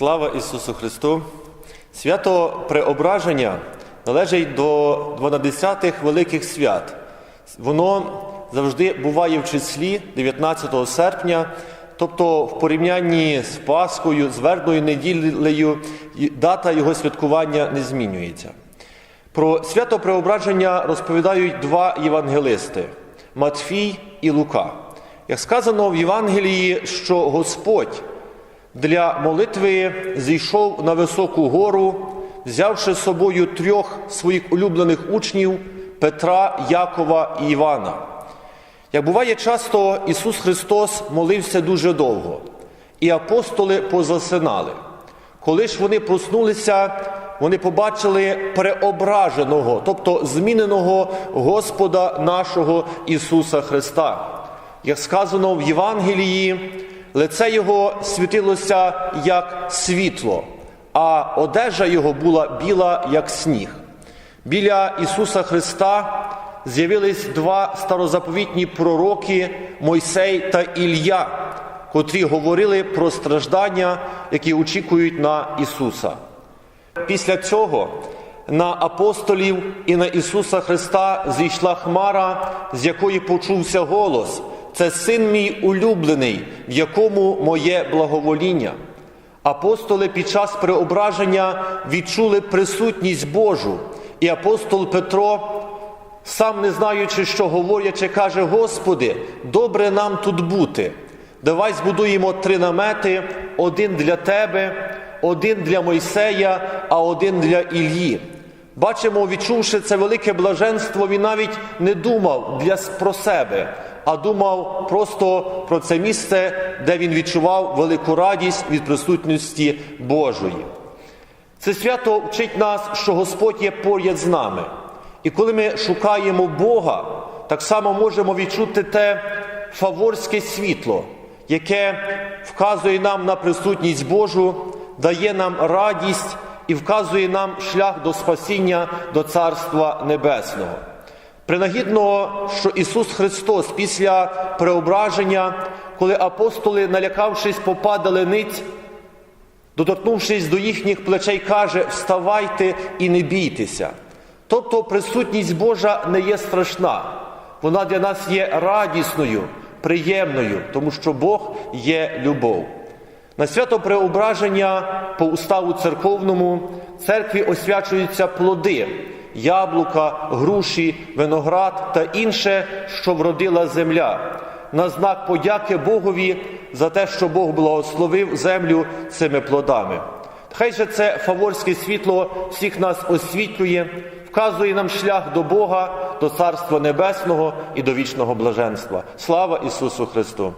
Слава Ісусу Христу! Свято Преображення належить до 12 великих свят. Воно завжди буває в числі 19 серпня, тобто в порівнянні з Пасхою, з Вербною неділею, дата його святкування не змінюється. Про свято Преображення розповідають два євангелисти Матфій і Лука. Як сказано в Євангелії, що Господь для молитви зійшов на високу гору, взявши з собою трьох своїх улюблених учнів Петра, Якова і Івана. Як буває часто, Ісус Христос молився дуже довго, і апостоли позасинали. Коли ж вони проснулися, вони побачили преображеного, тобто зміненого Господа нашого Ісуса Христа. Як сказано в Євангелії, лице Його світилося як світло, а одежа Його була біла, як сніг. Біля Ісуса Христа з'явились два старозаповітні пророки Мойсей та Ілля, котрі говорили про страждання, які очікують на Ісуса. Після цього на апостолів і на Ісуса Христа зійшла хмара, з якої почувся голос. Це син мій улюблений, в якому моє благовоління. Апостоли під час преображення відчули присутність Божу, і апостол Петро, сам не знаючи, що говорячи, каже: Господи, добре нам тут бути. Давай збудуємо три намети: один для тебе, один для Мойсея, а один для Ілії. Бачимо, відчувши це велике блаженство, він навіть не думав для, про себе, а думав просто про це місце, де він відчував велику радість від присутності Божої. Це свято вчить нас, що Господь є поряд з нами. І коли ми шукаємо Бога, так само можемо відчути те фаворське світло, яке вказує нам на присутність Божу, дає нам радість і вказує нам шлях до спасіння, до Царства Небесного. Принагідно, що Ісус Христос після преображення, коли апостоли, налякавшись, попадали ниць, доторкнувшись до їхніх плечей, каже: Вставайте і не бійтеся. Тобто присутність Божа не є страшна, вона для нас є радісною, приємною, тому що Бог є любов. На свято преображення по уставу церковному церкві освячуються плоди, яблука, груші, виноград та інше, що вродила земля, на знак подяки Богові за те, що Бог благословив землю цими плодами. Хай же це фаворське світло всіх нас освітлює, вказує нам шлях до Бога, до Царства Небесного і до вічного блаженства. Слава Ісусу Христу!